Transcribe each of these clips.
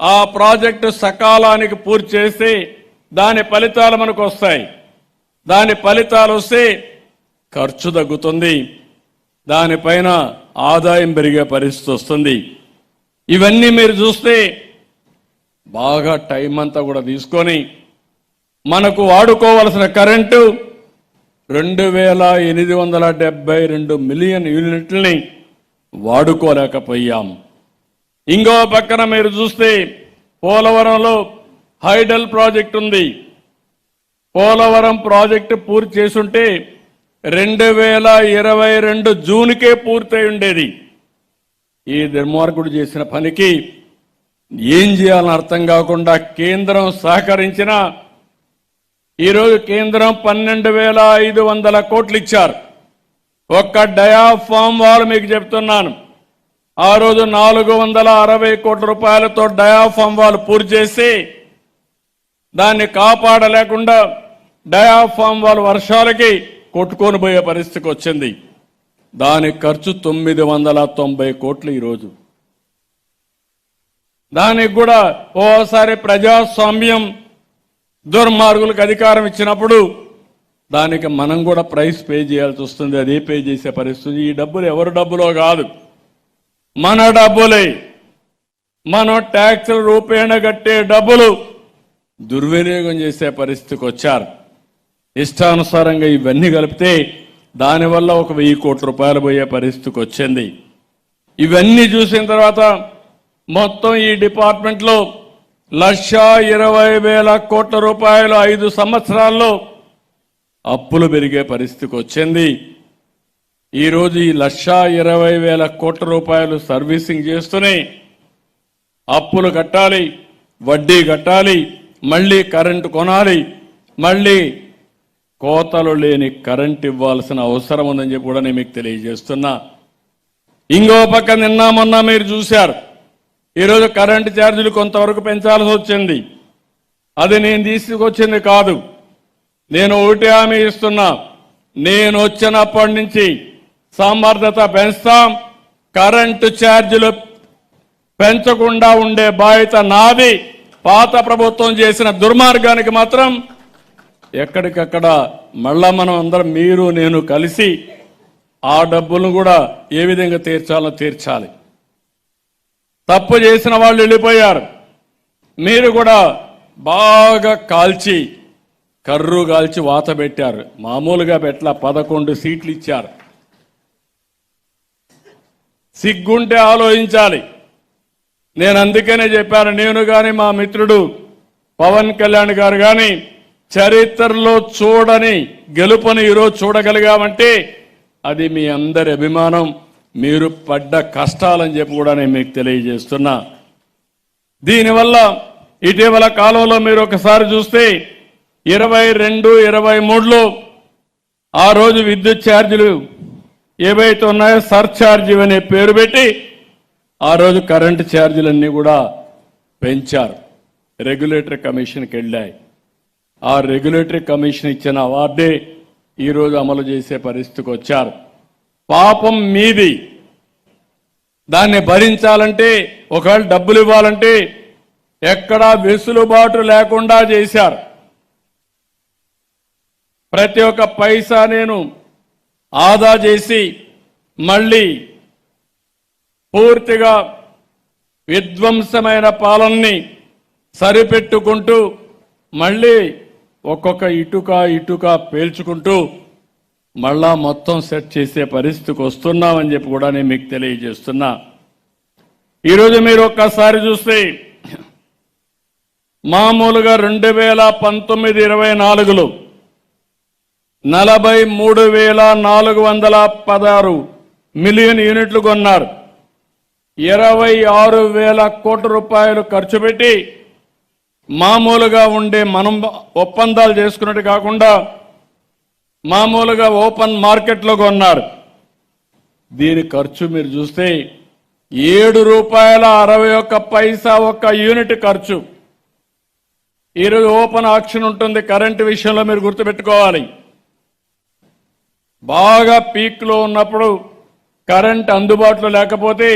ఆ ప్రాజెక్టు సకాలానికి పూర్తి చేసి దాని ఫలితాలు మనకు వస్తాయి. దాని ఫలితాలు వస్తే ఖర్చు తగ్గుతుంది. దానిపైన ఆదాయం పెరిగే పరిస్థితి వస్తుంది. ఇవన్నీ మీరు చూస్తే బాగా టైం అంతా కూడా తీసుకొని మనకు వాడుకోవలసిన కరెంటు రెండు వేల ఎనిమిది వందల డెబ్బై రెండు మిలియన్ యూనిట్లని వాడుకోలేకపోయాం ఇంకో పక్కన మీరు చూస్తే పోలవరంలో హైడల్ ప్రాజెక్ట్ ఉంది. పోలవరం ప్రాజెక్టు పూర్తి చేసుంటే రెండు వేల ఇరవై రెండు జూన్కే పూర్తయి ఉండేది. ఈ దుర్మార్గుడు చేసిన పనికి ఏం చేయాలని అర్థం కాకుండా కేంద్రం సహకరించిన ఈరోజు కేంద్రం పన్నెండు వేల ఐదు వందల కోట్లు ఇచ్చారు. ఒక్క డయాఫామ్ వాళ్ళు మీకు చెప్తున్నాను. ఆ రోజు నాలుగు వందల అరవై కోట్ల రూపాయలతో డయాఫామ్ వాళ్ళు పూర్తి చేసి దాన్ని కాపాడలేకుండా డయాఫామ్ వాళ్ళు వర్షాలకి కొట్టుకొని పోయే పరిస్థితికి వచ్చింది. దాని ఖర్చు తొమ్మిది వందల తొంభై కోట్లు ఈరోజు దానికి కూడా ఓసారి ప్రజాస్వామ్యం దుర్మార్గులకు అధికారం ఇచ్చినప్పుడు దానికి మనం కూడా ప్రైస్ పే చేయాల్సి వస్తుంది అదే పే చేసే పరిస్థితి. ఈ డబ్బులు ఎవరి డబ్బులో కాదు. మన డబ్బులే. మనం ట్యాక్సుల రూపేణ కట్టే డబ్బులు దుర్వినియోగం చేసే పరిస్థితికి వచ్చారు. ఇష్టానుసారంగా ఇవన్నీ కలిపితే దానివల్ల ఒక వెయ్యి కోట్ల రూపాయలు పోయే పరిస్థితికి వచ్చింది. ఇవన్నీ చూసిన తర్వాత మొత్తం ఈ డిపార్ట్మెంట్లో లక్ష ఇరవై వేల కోట్ల రూపాయలు ఐదు సంవత్సరాల్లో అప్పులు పెరిగే పరిస్థితికి వచ్చింది. ఈరోజు ఈ లక్ష ఇరవై వేల కోట్ల రూపాయలు సర్వీసింగ్ చేస్తూనే అప్పులు కట్టాలి వడ్డీ కట్టాలి మళ్ళీ కరెంటు కొనాలి మళ్ళీ కోతలు లేని కరెంట్ ఇవ్వాల్సిన అవసరం ఉందని చెప్పి కూడా నేను మీకు తెలియజేస్తున్నా. ఇంకో పక్క నిన్న మొన్న మీరు చూశారు. ఈరోజు కరెంటు ఛార్జీలు కొంతవరకు పెంచాల్సి వచ్చింది. అది నేను తీసుకొచ్చింది కాదు. నేను ఒకటి హామీ ఇస్తున్నా. నేను వచ్చినప్పటి నుంచి సామర్థ్యత పెంచుతాం. కరెంటు ఛార్జీలు పెంచకుండా ఉండే బాధ్యత నాది. పాత ప్రభుత్వం చేసిన దుర్మార్గానికి మాత్రం ఎక్కడికక్కడ మళ్ళా మనం అందరం మీరు నేను కలిసి ఆ డబ్బులను కూడా ఏ విధంగా తీర్చాలో తీర్చాలి. తప్పు చేసిన వాళ్ళు వెళ్ళిపోయారు. మీరు కూడా బాగా కాల్చి కర్రు కాల్చి వాత పెట్టారు. మామూలుగా పెట్ల పదకొండు సీట్లు ఇచ్చారు. సిగ్గుంటే ఆలోచించాలి. నేను అందుకనే చెప్పాను నేను కానీ మా మిత్రుడు పవన్ కళ్యాణ్ గారు కానీ చరిత్రలో చూడని గెలుపుని ఈరోజు చూడగలిగామంటే అది మీ అందరి అభిమానం. మీరు పడ్డ కష్టాలని చెప్పి కూడా నేను మీకు తెలియజేస్తున్నా. దీనివల్ల ఇటీవల కాలంలో మీరు ఒకసారి చూస్తే ఇరవై రెండు ఇరవై మూడులో ఆ రోజు విద్యుత్ ఛార్జీలు ఏవైతే ఉన్నాయో సర్ఛార్జ్ అనే పేరు పెట్టి ఆ రోజు కరెంటు ఛార్జీలన్నీ కూడా పెంచారు. రెగ్యులేటరీ కమిషన్కి వెళ్ళాయి. ఆ రెగ్యులేటరీ కమిషన్ ఇచ్చిన అవార్డే ఈరోజు అమలు చేసే పరిస్థితికి వచ్చారు. పాపం మీది. దాన్ని భరించాలంటే ఒకవేళ డబ్బులు ఇవ్వాలంటే ఎక్కడా వెసులుబాటు లేకుండా చేశారు. ప్రతి ఒక్క పైసా నేను ఆదా చేసి మళ్ళీ పూర్తిగా విధ్వంసమైన పాలనని సరిపెట్టుకుంటూ మళ్ళీ ఒక్కొక్క ఇటుక ఇటుక పేల్చుకుంటూ మళ్ళా మొత్తం సెట్ చేసే పరిస్థితికి వస్తున్నామని చెప్పి కూడా నేను మీకు తెలియజేస్తున్నా. ఈరోజు మీరు ఒక్కసారి చూస్తే మామూలుగా రెండు వేల పంతొమ్మిది ఇరవై నాలుగులో నలభై మూడు వేల నాలుగు వందల పదహారు మిలియన్ యూనిట్లు కొన్నారు. ఇరవై ఆరు వేల కోట్ల రూపాయలు ఖర్చు పెట్టి మామూలుగా ఉండే మనం ఒప్పందాలు చేసుకున్నట్టు కాకుండా మామూలుగా ఓపెన్ మార్కెట్లో కొన్నారు. దీని ఖర్చు మీరు చూస్తే ఏడు రూపాయల అరవై ఒక్క పైసా ఒక్క యూనిట్ ఖర్చు. ఈరోజు ఓపెన్ ఆప్షన్ ఉంటుంది కరెంటు విషయంలో మీరు గుర్తుపెట్టుకోవాలి. బాగా పీక్లో ఉన్నప్పుడు కరెంట్ అందుబాటులో లేకపోతే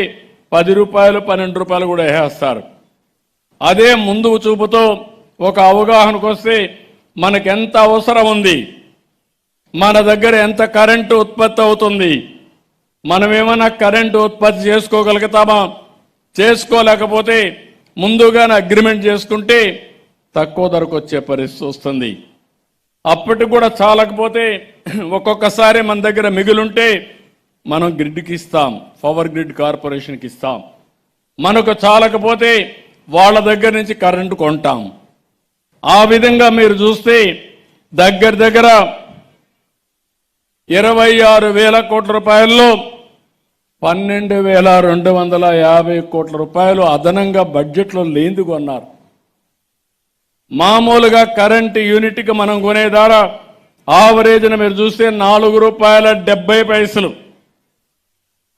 పది రూపాయలు పన్నెండు రూపాయలు కూడా వేసేస్తారు. అదే ముందు చూపుతో ఒక అవగాహనకు వస్తే మనకెంత అవసరం ఉంది? మన దగ్గర ఎంత కరెంటు ఉత్పత్తి అవుతుంది? మనం ఏమైనా కరెంటు ఉత్పత్తి చేసుకోగలుగుతామా? చేసుకోలేకపోతే ముందుగానే అగ్రిమెంట్ చేసుకుంటే తక్కువ ధరకు వచ్చే పరిస్థితి వస్తుంది. అప్పటికి కూడా చాలకపోతే ఒక్కొక్కసారి మన దగ్గర మిగులుంటే మనం గ్రిడ్కి ఇస్తాం పవర్ గ్రిడ్ కార్పొరేషన్కి ఇస్తాం. మనకు చాలకపోతే వాళ్ళ దగ్గర నుంచి కరెంటు కొంటాం. ఆ విధంగా మీరు చూస్తే దగ్గర దగ్గర ఇరవై ఆరు వేల కోట్ల రూపాయల్లో పన్నెండు వేల రెండు వందల యాభై కోట్ల రూపాయలు అదనంగా బడ్జెట్లో లేందుకున్నారు మామూలుగా కరెంటు యూనిట్కి మనం కొనే ధర ఆవరేజ్ని మీరు చూస్తే నాలుగు రూపాయల డెబ్బై పైసలు.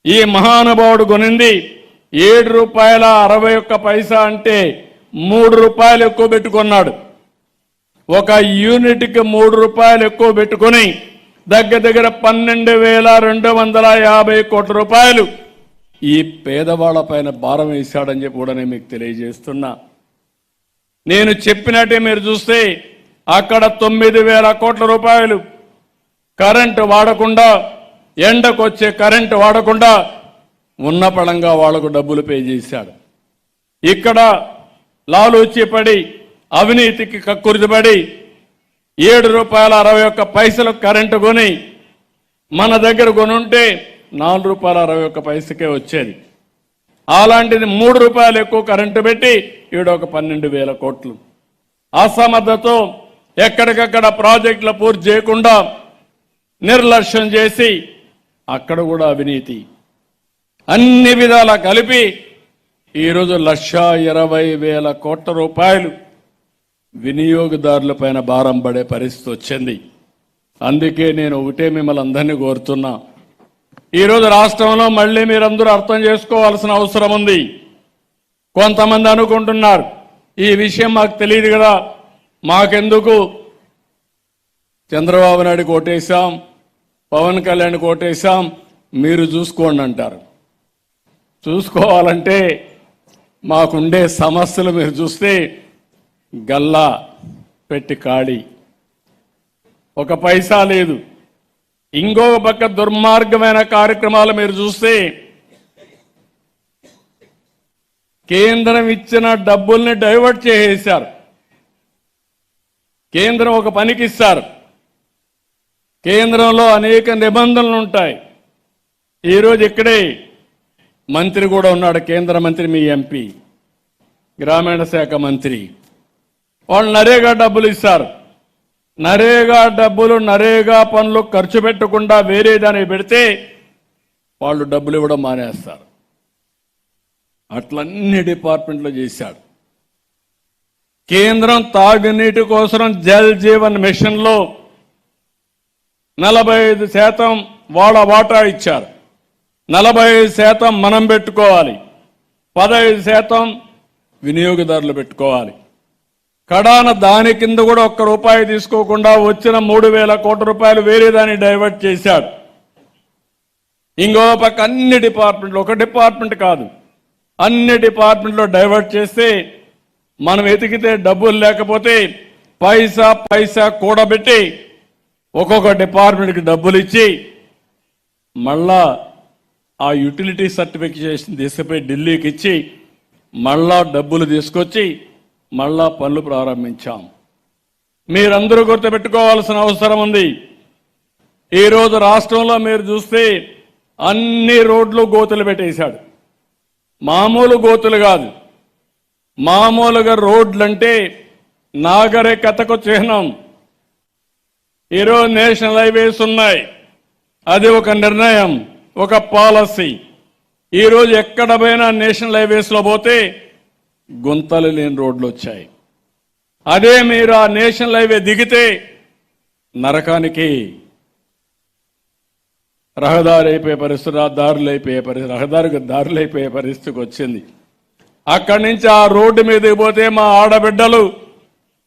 ఈ మహానుభావుడు కొనింది ఏడు రూపాయల అరవై ఒక్క పైసా అంటే మూడు రూపాయలు ఎక్కువ పెట్టుకున్నాడు. ఒక యూనిట్కి మూడు రూపాయలు ఎక్కువ పెట్టుకొని దగ్గర దగ్గర పన్నెండు వేల రెండు వందల యాభై కోట్ల రూపాయలు. ఈ పేదవాళ్ళ పైన భారం వేశాడని చెప్పి కూడా నేను మీకు తెలియజేస్తున్నా. నేను చెప్పినట్టే మీరు చూస్తే అక్కడ తొమ్మిది వేల కోట్ల రూపాయలు కరెంటు వాడకుండా ఎండకు వచ్చే కరెంటు వాడకుండా ఉన్న పడంగా వాళ్ళకు డబ్బులు పే చేశాడు. ఇక్కడ లాలూచి పడి అవినీతికి కక్కుర్తిపడి ఏడు రూపాయల అరవై ఒక్క పైసలు కరెంటు కొని మన దగ్గర కొనుంటే నాలుగు రూపాయల అరవై ఒక్క పైసకే వచ్చేది. అలాంటిది మూడు రూపాయలు ఎక్కువ కరెంటు పెట్టి ఈడ ఒక పన్నెండు వేల కోట్లు. అసమర్థతో ఎక్కడికక్కడ ప్రాజెక్టులు పూర్తి చేయకుండా నిర్లక్ష్యం చేసి అక్కడ కూడా అవినీతి. అన్ని విధాలా కలిపి ఈరోజు లక్ష ఇరవై వేల కోట్ల రూపాయలు వినియోగదారుల పైన భారం పడే పరిస్థితి వచ్చింది. అందుకే నేను ఒకటే మిమ్మల్ని అందరినీ కోరుతున్నా. ఈరోజు రాష్ట్రంలో మళ్ళీ మీరందరూ అర్థం చేసుకోవాల్సిన అవసరం ఉంది. కొంతమంది అనుకుంటున్నారు ఈ విషయం మాకు తెలియదు కదా. మాకెందుకు? చంద్రబాబు నాయుడు కోటేశాం పవన్ కళ్యాణ్ కోటేశాం మీరు చూసుకోండి అంటారు. చూసుకోవాలంటే మాకుండే సమస్యలు మీరు చూస్తే గల్లా పెట్టి ఖాళీ. ఒక పైసా లేదు. ఇంకో పక్క దుర్మార్గమైన కార్యక్రమాలు మీరు చూస్తే కేంద్రం ఇచ్చిన డబ్బుల్ని డైవర్ట్ చేసేశారు. కేంద్రం ఒక పనికి ఇస్తారు కేంద్రంలో అనేక నిబంధనలు ఉంటాయి. ఈరోజు ఇక్కడే మంత్రి కూడా ఉన్నాడు కేంద్ర మంత్రి మీ ఎంపీ. గ్రామీణ శాఖ మంత్రి. వాళ్ళు నరేగా డబ్బులు ఇస్తారు. నరేగా డబ్బులు నరేగా పనులు ఖర్చు పెట్టకుండా వేరే దానికి పెడితే వాళ్ళు డబ్బులు ఇవ్వడం మానేస్తారు. అట్లన్ని డిపార్ట్మెంట్లు చేశాడు. కేంద్రం తాగునీటి కోసం జల్ జీవన్ మిషన్లో నలభై ఐదు శాతం వాళ్ళ వాటా ఇచ్చారు. నలభై ఐదు శాతం మనం పెట్టుకోవాలి. పదహైదు శాతం వినియోగదారులు పెట్టుకోవాలి. కడాన దాని కింద కూడా ఒక్క రూపాయి తీసుకోకుండా వచ్చిన మూడు వేల కోట్ల రూపాయలు వేరే దాన్ని డైవర్ట్ చేశాడు. ఇంకో పక్క అన్ని డిపార్ట్మెంట్లు ఒక డిపార్ట్మెంట్ కాదు. అన్ని డిపార్ట్మెంట్లో డైవర్ట్ చేస్తే మనం ఎతికితే డబ్బులు లేకపోతే పైసా పైసా కూడబెట్టి ఒక్కొక్క డిపార్ట్మెంట్కి డబ్బులు ఇచ్చి మళ్ళా ఆ యూటిలిటీ సర్టిఫికేషన్ తీసుకుపోయి ఢిల్లీకి ఇచ్చి మళ్ళా డబ్బులు తీసుకొచ్చి మళ్ళా పనులు ప్రారంభించాం. మీరందరూ గుర్తుపెట్టుకోవాల్సిన అవసరం ఉంది. ఈరోజు రాష్ట్రంలో మీరు చూస్తే అన్ని రోడ్లు గోతులు పెట్టేశాడు. మామూలు గోతులు కాదు. మామూలుగా రోడ్లంటే నాగరికతకు చిహ్నం. ఈరోజు నేషనల్ హైవేస్ ఉన్నాయి. అది ఒక నిర్ణయం ఒక పాలసీ. ఈరోజు ఎక్కడ పోయినా నేషనల్ హైవేస్లో పోతే గుంతలు లేని రోడ్లు వచ్చాయి. అదే మీరు ఆ నేషనల్ హైవే దిగితే నరకానికి రహదారి అయిపోయే పరిస్థితి దారులు అయిపోయే పరిస్థితి రహదారికి దారులు అయిపోయే పరిస్థితికి వచ్చింది. అక్కడి నుంచి ఆ రోడ్డు మీదకి పోతే మా ఆడబిడ్డలు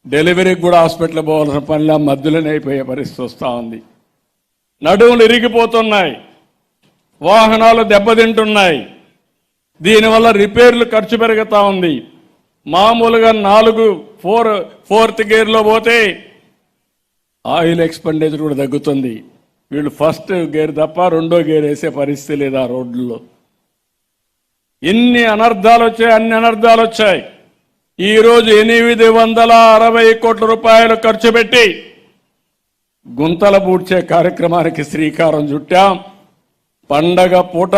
డెలివరీకి కూడా హాస్పిటల్ పోవాల్సిన పనిలా మధ్యలోనే అయిపోయే పరిస్థితి వస్తూ ఉంది. నడుములు ఇరిగిపోతున్నాయి. వాహనాలు దెబ్బతింటున్నాయి. దీనివల్ల రిపేర్లు ఖర్చు పెరుగుతూ ఉంది. మామూలుగా నాలుగు ఫోర్ ఫోర్త్ గేర్లో పోతే ఆయిల్ ఎక్స్పెండిచర్ కూడా తగ్గుతుంది. వీళ్ళు ఫస్ట్ గేర్ తప్ప రెండో గేర్ వేసే పరిస్థితి లేదు ఆ రోడ్లలో ఎన్ని అనర్థాలు వచ్చాయి అన్ని అనర్థాలు వచ్చాయి. ఈరోజు ఎనిమిది వందల అరవై కోట్ల రూపాయలు ఖర్చు పెట్టి గుంతల పూడ్చే కార్యక్రమానికి శ్రీకారం చుట్టాం. పండగ పూట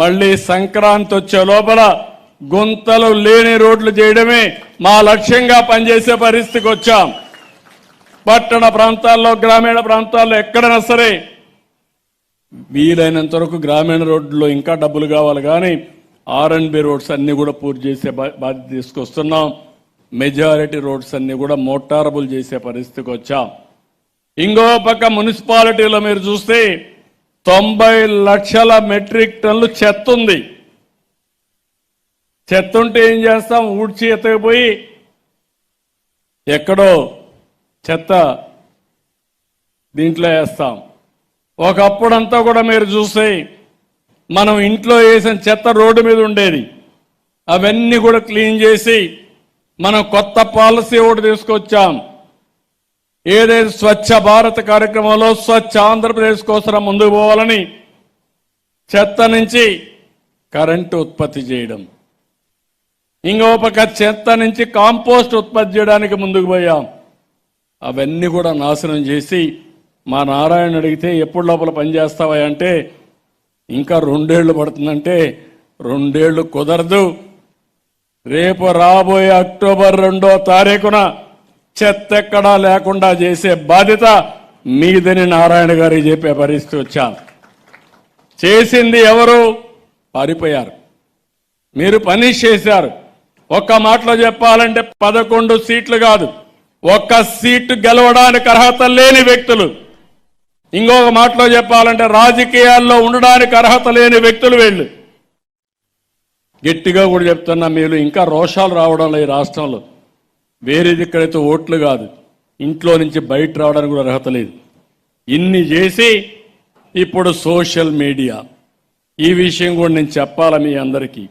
మళ్ళీ సంక్రాంతి వచ్చే లోపల గుంతలు లేని రోడ్లు చేయడమే మా లక్ష్యంగా పనిచేసే పరిస్థితికి వచ్చాం. పట్టణ ప్రాంతాల్లో గ్రామీణ ప్రాంతాల్లో ఎక్కడైనా సరే వీలైనంత వరకు గ్రామీణ రోడ్లలో ఇంకా డబ్బులు కావాలి కానీ ఆర్ అండ్ బి రోడ్స్ అన్ని కూడా పూర్తి చేసే బాధ్యత తీసుకొస్తున్నాం. మెజారిటీ రోడ్స్ అన్ని కూడా మోటారబుల్ చేసే పరిస్థితికి వచ్చాం. ఇంకో పక్క మున్సిపాలిటీలో మీరు చూస్తే తొంభై లక్షల మెట్రిక్ టన్లు చెత్త ఉంది. చెత్త ఉంటే ఏం చేస్తాం? ఊడ్చి ఎత్తకపోయి ఎక్కడో చెత్త దీంట్లో వేస్తాం. ఒకప్పుడంతా కూడా మీరు చూస్తే మనం ఇంట్లో వేసిన చెత్త రోడ్డు మీద ఉండేది. అవన్నీ కూడా క్లీన్ చేసి మనం కొత్త పాలసీ ఒకటి తీసుకొచ్చాం. ఏదైతే స్వచ్ఛ భారత్ కార్యక్రమంలో స్వచ్ఛ ఆంధ్రప్రదేశ్ కోసం ముందుకు పోవాలని చెత్త నుంచి కరెంటు ఉత్పత్తి చేయడం. ఇంకో పక్క చెత్త నుంచి కాంపోస్ట్ ఉత్పత్తి చేయడానికి ముందుకు పోయాం. అవన్నీ కూడా నాశనం చేసి మా నారాయణ అడిగితే ఎప్పుడు లోపల పనిచేస్తావా అంటే ఇంకా రెండేళ్ళు పడుతుందంటే రెండేళ్ళు కుదరదు. రేపు రాబోయే అక్టోబర్ రెండో తారీఖున చెత్త ఎక్కడా లేకుండా చేసే బాధ్యత మీదని నారాయణ గారికి చెప్పే పరిస్థితి వచ్చాను. చేసింది ఎవరు? పారిపోయారు. మీరు పని చేశారు. ఒక్క మాటలో చెప్పాలంటే పదకొండు సీట్లు కాదు. ఒక్క సీటు గెలవడానికి అర్హత లేని వ్యక్తులు. ఇంకొక మాటలో చెప్పాలంటే రాజకీయాల్లో ఉండడానికి అర్హత లేని వ్యక్తులు వీళ్ళు. గట్టిగా కూడా చెప్తున్నా మీరు ఇంకా రోషాలు రావడం లేదు ఈ రాష్ట్రంలో. వేరేది ఎక్కడైతే ఓట్లు కాదు ఇంట్లో నుంచి బయట రావడానికి కూడా అర్హత లేదు. ఇన్ని చేసి ఇప్పుడు సోషల్ మీడియా. ఈ విషయం కూడా నేను చెప్పాలి మీ అందరికీ?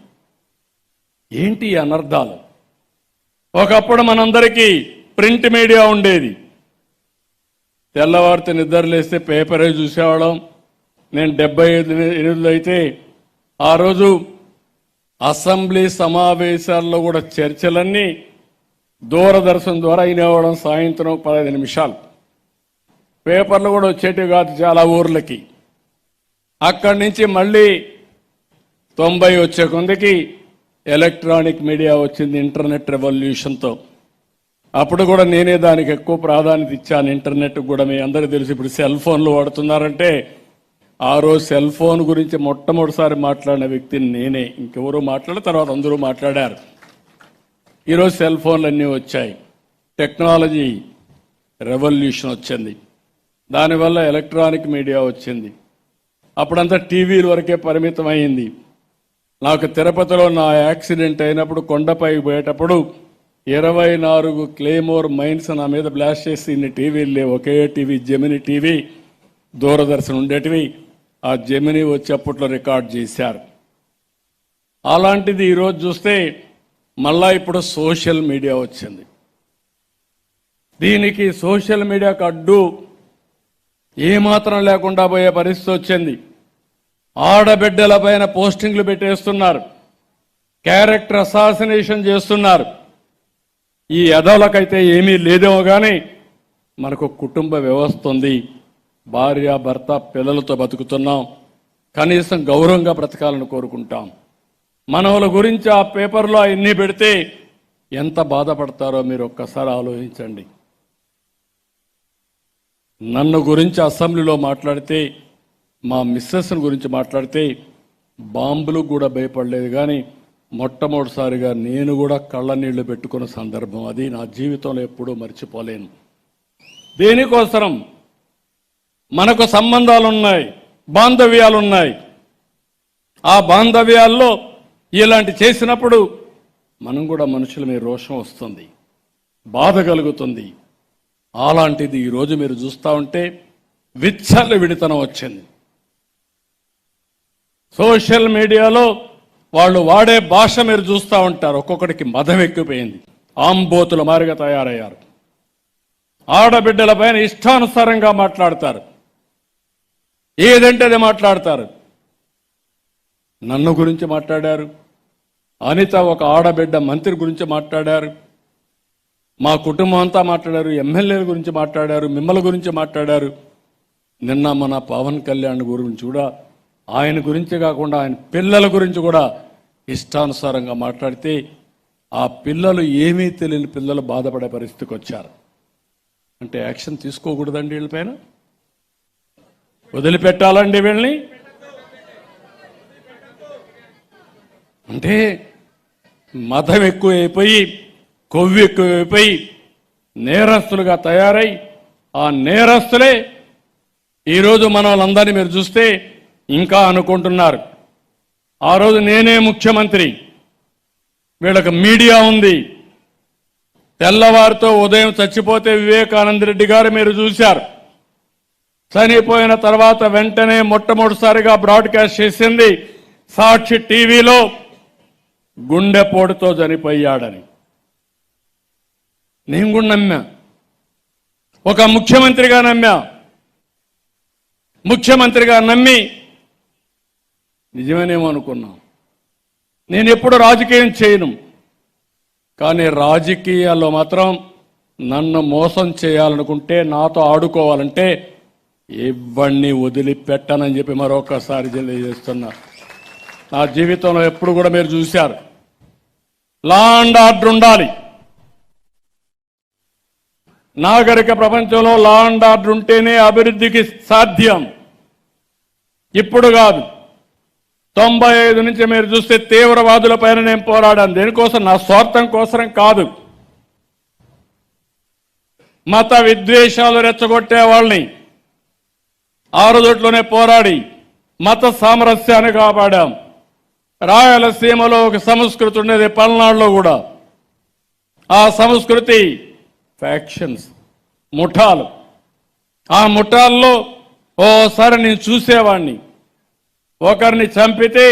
ఏంటి అనర్థాలు ఒకప్పుడు మనందరికీ ప్రింట్ మీడియా ఉండేది. తెల్లవారితో నిద్రలేస్తే పేపరే చూసేవాళ్ళం. నేను డెబ్బై ఐదు ఎనిమిదిలో అయితే ఆ రోజు అసెంబ్లీ సమావేశాల్లో కూడా చర్చలన్నీ దూరదర్శన్ ద్వారా వినేవడం సాయంత్రం పదహైదు నిమిషాలు. పేపర్లు కూడా వచ్చేటివి కాదు చాలా ఊర్లకి. అక్కడి నుంచి మళ్ళీ తొంభై వచ్చే కొందికి ఎలక్ట్రానిక్ మీడియా వచ్చింది ఇంటర్నెట్ రెవల్యూషన్తో. అప్పుడు కూడా నేనే దానికి ఎక్కువ ప్రాధాన్యత ఇచ్చాను ఇంటర్నెట్ కూడా మీ అందరికీ తెలుసు. ఇప్పుడు సెల్ ఫోన్లు వాడుతున్నారంటే ఆ రోజు సెల్ ఫోన్ గురించి మొట్టమొదటిసారి మాట్లాడిన వ్యక్తిని నేనే. ఇంకెవరూ మాట్లాడిన తర్వాత అందరూ మాట్లాడారు. ఈరోజు సెల్ ఫోన్లు అన్నీ వచ్చాయి. టెక్నాలజీ రెవల్యూషన్ వచ్చింది. దానివల్ల ఎలక్ట్రానిక్ మీడియా వచ్చింది. అప్పుడంతా టీవీల వరకే పరిమితం అయింది నాకు తిరుపతిలో నా యాక్సిడెంట్ అయినప్పుడు కొండపై పోయేటప్పుడు ఇరవై నాలుగు క్లేమోర్ మైన్స్ నా మీద బ్లాస్ట్ చేసి ఇన్ని టీవీలు లేవు. ఒకే టీవీ జెమిని టీవీ దూరదర్శన్ ఉండేటివి. ఆ జెమిని వచ్చి అప్పట్లో రికార్డ్ చేశారు. అలాంటిది ఈరోజు చూస్తే మళ్ళా ఇప్పుడు సోషల్ మీడియా వచ్చింది. దీనికి సోషల్ మీడియాకు అడ్డు ఏమాత్రం లేకుండా పోయే పరిస్థితి వచ్చింది. ఆడబిడ్డల పైన పోస్టింగ్లు పెట్టేస్తున్నారు. క్యారెక్టర్ అసాసినేషన్ చేస్తున్నారు. ఈ ఎదవలకైతే ఏమీ లేదేమో కానీ మనకు కుటుంబ వ్యవస్థ ఉంది. భార్య భర్త పిల్లలతో బతుకుతున్నాం. కనీసం గౌరవంగా బ్రతకాలని కోరుకుంటాం. మనవుల గురించి ఆ పేపర్లో అన్ని పెడితే ఎంత బాధపడతారో మీరు ఒక్కసారి ఆలోచించండి. నన్ను గురించి అసెంబ్లీలో మాట్లాడితే మా మిస్సెస్ గురించి మాట్లాడితే బాంబులు కూడా భయపడలేదు కానీ మొట్టమొదటిసారిగా నేను కూడా కళ్ళ నీళ్ళు పెట్టుకున్న సందర్భం అది. నా జీవితంలో ఎప్పుడూ మర్చిపోలేను. దేనికోసరం? మనకు సంబంధాలు ఉన్నాయి బాంధవ్యాలు ఉన్నాయి ఆ బాంధవ్యాల్లో ఇలాంటి చేసినప్పుడు మనం కూడా మనుషుల మీద రోషం వస్తుంది బాధ కలుగుతుంది. అలాంటిది ఈరోజు మీరు చూస్తూ ఉంటే విచ్చల విడితనం వచ్చింది. సోషల్ మీడియాలో వాళ్ళు వాడే భాష మీరు చూస్తూ ఉంటారు. ఒక్కొక్కడికి మదం ఎక్కిపోయింది ఆంబోతుల మారిగా తయారయ్యారు. ఆడబిడ్డల పైన ఇష్టానుసారంగా మాట్లాడతారు. ఏదంటే అది మాట్లాడతారు. నన్ను గురించి మాట్లాడారు. అనిత ఒక ఆడబిడ్డ మంత్రి గురించి మాట్లాడారు. మా కుటుంబం అంతా మాట్లాడారు. ఎమ్మెల్యేల గురించి మాట్లాడారు. మిమ్మల గురించి మాట్లాడారు. నిన్న మన పవన్ కళ్యాణ్ గురించి కూడా ఆయన గురించి కాకుండా ఆయన పిల్లల గురించి కూడా ఇష్టానుసారంగా మాట్లాడితే ఆ పిల్లలు ఏమీ తెలియని పిల్లలు బాధపడే పరిస్థితికి వచ్చారు. అంటే యాక్షన్ తీసుకోకూడదండి వీళ్ళపైన? వదిలిపెట్టాలండి వీళ్ళని? అంటే మతం ఎక్కువైపోయి కొవ్వు ఎక్కువైపోయి నేరస్తులుగా తయారై ఆ నేరస్తులే ఈరోజు మన వాళ్ళందరినీ మీరు చూస్తే ఇంకా అనుకుంటున్నారు. ఆ రోజు నేనే ముఖ్యమంత్రి. వీళ్ళకి మీడియా ఉంది. తెల్లవారితో ఉదయం చచ్చిపోతే వివేకానంద రెడ్డి గారు మీరు చూశారు. చనిపోయిన తర్వాత వెంటనే మొట్టమొదటిసారిగా బ్రాడ్కాస్ట్ చేసింది సాక్షి టీవీలో గుండెపోటుతో చనిపోయాడని. నేను కూడా నమ్మా. ఒక ముఖ్యమంత్రిగా నమ్మా. ముఖ్యమంత్రిగా నమ్మి నిజమేనేమో అనుకున్నాం. నేను ఎప్పుడు రాజకీయం చేయను. కానీ రాజకీయాల్లో మాత్రం నన్ను మోసం చేయాలనుకుంటే నాతో ఆడుకోవాలంటే ఇవ్వన్ని వదిలిపెట్టనని చెప్పి మరొకసారి తెలియజేస్తున్నా. నా జీవితంలో ఎప్పుడు కూడా మీరు చూశారు. లాండ్ ఆర్డర్ ఉండాలి. నాగరిక ప్రపంచంలో లాండ్ ఆర్డర్ ఉంటేనే అభివృద్ధికి సాధ్యం. ఇప్పుడు కాదు. తొంభై ఐదు నుంచి మీరు చూస్తే తీవ్రవాదుల పైన నేను పోరాడాను. దేనికోసం? నా స్వార్థం కోసం కాదు. మత విద్వేషాలు రెచ్చగొట్టే వాళ్ళని ఆ పోరాడి మత సామరస్యాన్ని కాపాడాం. రాయలసీమలో ఒక సంస్కృతి ఉండేది పల్నాడులో కూడా. ఆ సంస్కృతి ఫ్యాక్షన్స్ ముఠాలు. ఆ ముఠాల్లో ఓసారి నేను చూసేవాడిని ఒకరిని చంపితే